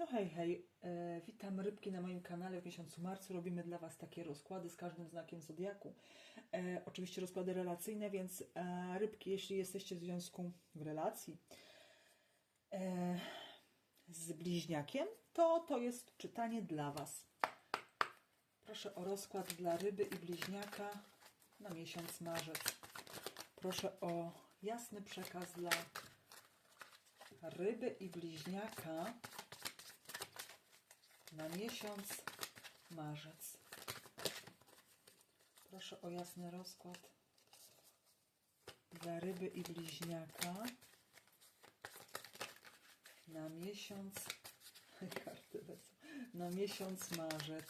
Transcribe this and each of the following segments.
No hej, hej, e, witam rybki na moim kanale. W miesiącu marcu robimy dla Was takie rozkłady z każdym znakiem zodiaku. E, oczywiście rozkłady relacyjne, więc e, rybki, jeśli jesteście w związku w relacji e, z bliźniakiem, to to jest czytanie dla Was. Proszę o rozkład dla ryby i bliźniaka na miesiąc marzec. Proszę o jasny przekaz dla ryby i bliźniaka na miesiąc marzec. Proszę o jasny rozkład dla ryby i bliźniaka na miesiąc karty lecą, na miesiąc marzec.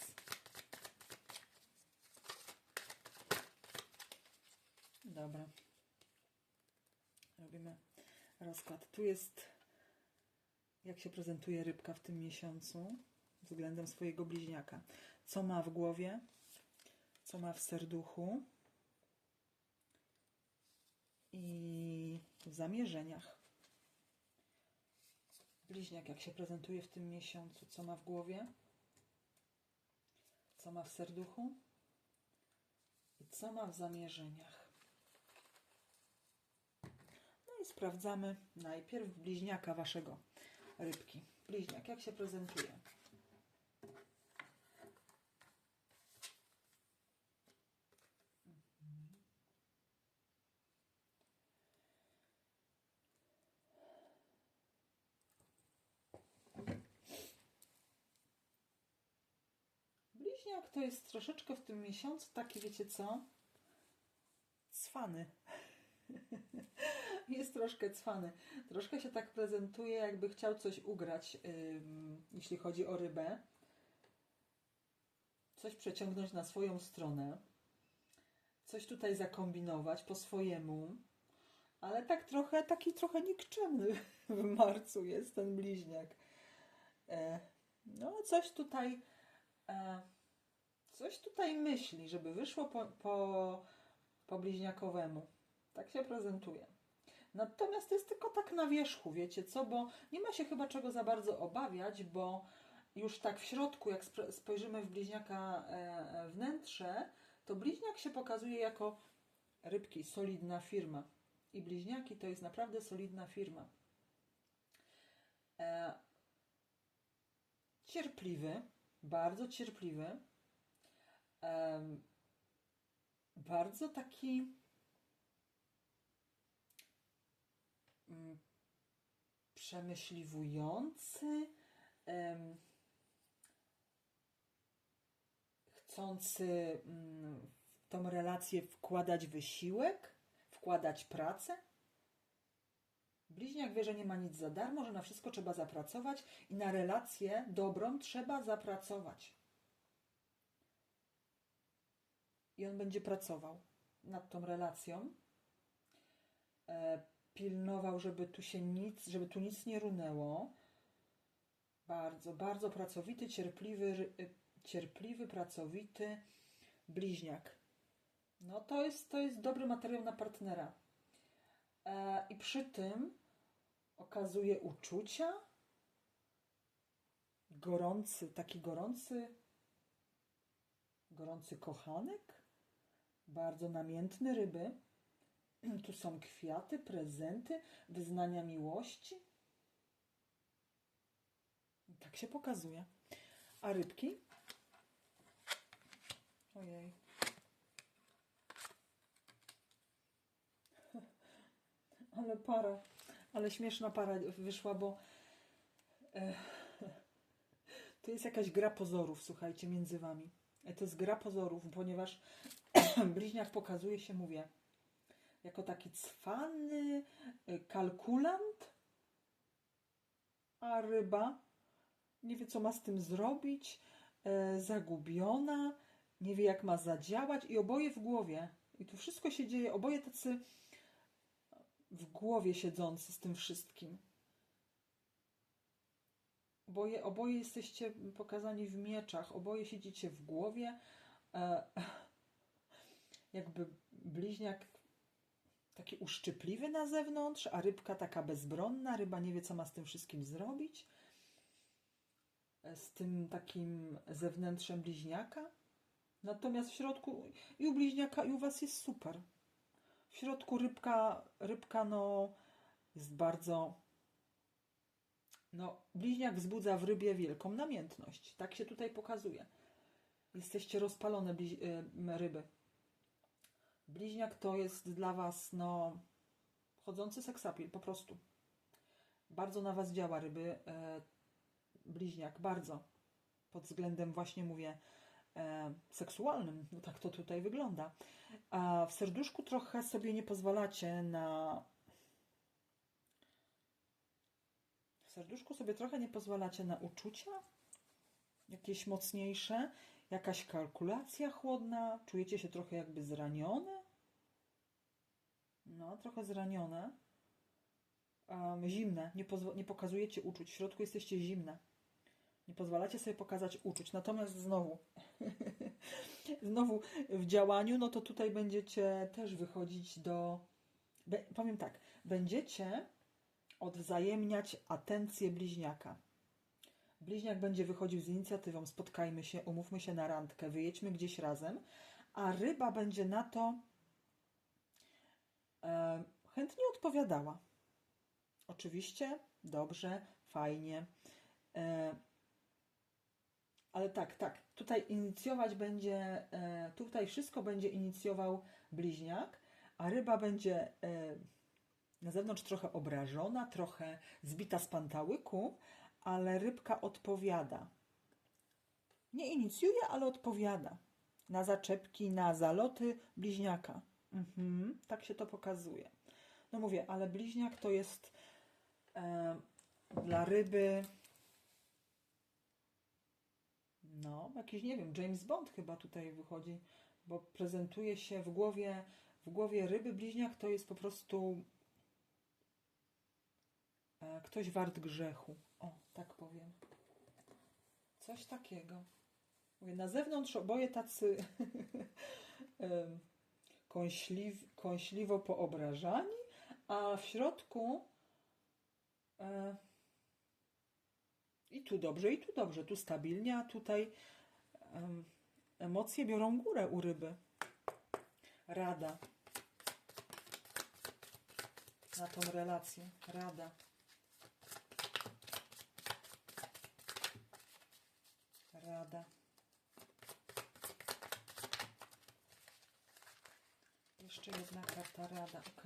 Dobra. Robimy rozkład. Tu jest jak się prezentuje rybka w tym miesiącu względem swojego bliźniaka. Co ma w głowie, co ma w serduchu i w zamierzeniach. Bliźniak, jak się prezentuje w tym miesiącu, co ma w głowie, co ma w serduchu i co ma w zamierzeniach. No i sprawdzamy najpierw bliźniaka waszego rybki. Bliźniak, jak się prezentuje? Bliźniak to jest troszeczkę w tym miesiącu taki, wiecie co? Cwany. jest troszkę cwany. Troszkę się tak prezentuje, jakby chciał coś ugrać, jeśli chodzi o rybę. Coś przeciągnąć na swoją stronę. Coś tutaj zakombinować po swojemu. Ale tak trochę, taki trochę nikczemny w marcu jest ten bliźniak. E, no, coś tutaj, e, coś tutaj myśli, żeby wyszło po, po, po bliźniakowemu. Tak się prezentuje. Natomiast to jest tylko tak na wierzchu, wiecie co, bo nie ma się chyba czego za bardzo obawiać, bo już tak w środku, jak spojrzymy w bliźniaka e, e, wnętrze, to bliźniak się pokazuje jako rybki, solidna firma. I bliźniaki to jest naprawdę solidna firma. E, cierpliwy, bardzo cierpliwy, em, bardzo taki mm, przemyśliwujący, em, chcący mm, w tą relację wkładać wysiłek, wkładać pracę. Bliźniak wie, że nie ma nic za darmo, że na wszystko trzeba zapracować i na relację dobrą trzeba zapracować. I on będzie pracował nad tą relacją. E, pilnował, żeby tu się nic, żeby tu nic nie runęło. Bardzo, bardzo pracowity, cierpliwy, y, cierpliwy, pracowity bliźniak. No to jest, to jest dobry materiał na partnera. E, I przy tym okazuje uczucia. Gorący, taki gorący, gorący kochanek. Bardzo namiętny ryby. Tu są kwiaty, prezenty, wyznania miłości. Tak się pokazuje. A rybki? Ojej. Ale para, ale śmieszna para wyszła, bo e, to jest jakaś gra pozorów, słuchajcie, między wami. E, To jest gra pozorów, ponieważ bliźniak pokazuje się, mówię, jako taki cwany e, kalkulant, a ryba nie wie, co ma z tym zrobić, e, zagubiona, nie wie, jak ma zadziałać i oboje w głowie. I tu wszystko się dzieje, oboje tacy w głowie siedzący z tym wszystkim. Oboje, oboje jesteście pokazani w mieczach, oboje siedzicie w głowie. E, jakby bliźniak taki uszczypliwy na zewnątrz, a rybka taka bezbronna. Ryba nie wie, co ma z tym wszystkim zrobić. e, z tym takim zewnętrzem bliźniaka. Natomiast w środku i u bliźniaka, i u Was jest super. W środku rybka, rybka no, jest bardzo. No, bliźniak wzbudza w rybie wielką namiętność. Tak się tutaj pokazuje. Jesteście rozpalone bliź, y, ryby. Bliźniak to jest dla Was, no, chodzący seksapil, po prostu. Bardzo na Was działa ryby. E, bliźniak, bardzo. Pod względem właśnie mówię e, seksualnym. No tak to tutaj wygląda. A w serduszku trochę sobie nie pozwalacie na. W serduszku sobie trochę nie pozwalacie na uczucia jakieś mocniejsze, jakaś kalkulacja chłodna, czujecie się trochę jakby zranione. No, trochę zranione. Um, zimne, nie, nie pokazujecie uczuć. W środku jesteście zimne. Nie pozwalacie sobie pokazać uczuć. Natomiast znowu, znowu w działaniu, no to tutaj będziecie też wychodzić do. Be, powiem tak, będziecie odwzajemniać atencję bliźniaka. Bliźniak będzie wychodził z inicjatywą, spotkajmy się, umówmy się na randkę, wyjedźmy gdzieś razem, a ryba będzie na to chętnie odpowiadała. Oczywiście, dobrze, fajnie. E, ale tak, tak, tutaj inicjować będzie, e, tutaj wszystko będzie inicjował bliźniak, a ryba będzie e, na zewnątrz trochę obrażona, trochę zbita z pantałyku, ale rybka odpowiada. Nie inicjuje, ale odpowiada na zaczepki, na zaloty bliźniaka. Mhm, tak się to pokazuje. No mówię, ale bliźniak to jest e, dla ryby. No, jakiś, nie wiem, James Bond chyba tutaj wychodzi, bo prezentuje się w głowie, w głowie ryby bliźniak to jest po prostu e, ktoś wart grzechu. O, tak powiem. Coś takiego. Mówię, na zewnątrz oboje tacy kąśliw, kąśliwo poobrażani, a w środku e, i tu dobrze, i tu dobrze, tu stabilnie, a tutaj em, emocje biorą górę u ryby. Rada na tą relację. Rada. Rada. Jeszcze jedna karta rada, ok.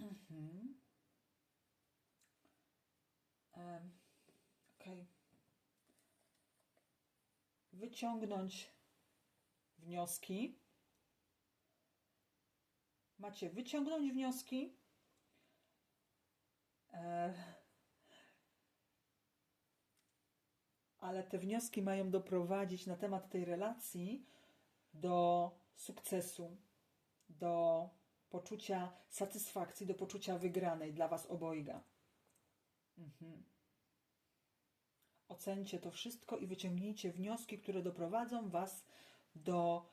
Mhm. Em, ok. Wyciągnąć wnioski. Macie wyciągnąć wnioski. E, ale te wnioski mają doprowadzić na temat tej relacji do sukcesu, do poczucia satysfakcji, do poczucia wygranej dla Was obojga. Mhm. Ocencie to wszystko i wyciągnijcie wnioski, które doprowadzą Was do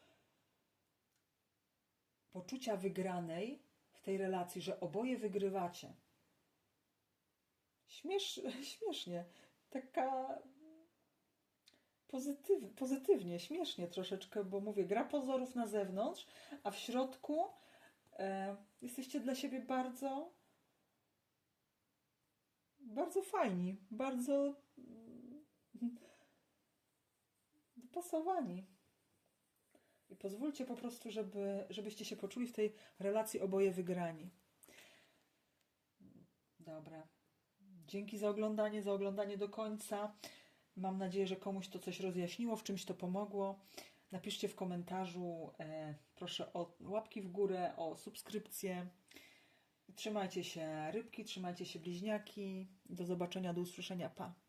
poczucia wygranej w tej relacji, że oboje wygrywacie. Śmiesz, śmiesznie. Taka pozytyw, pozytywnie, śmiesznie troszeczkę, bo mówię, gra pozorów na zewnątrz, a w środku e, jesteście dla siebie bardzo bardzo fajni, bardzo mm, dopasowani. I pozwólcie po prostu, żeby, żebyście się poczuli w tej relacji oboje wygrani. Dobra. Dzięki za oglądanie, za oglądanie do końca. Mam nadzieję, że komuś to coś rozjaśniło, w czymś to pomogło. Napiszcie w komentarzu, e, proszę o łapki w górę, o subskrypcję. Trzymajcie się rybki, trzymajcie się bliźniaki. Do zobaczenia, do usłyszenia. Pa!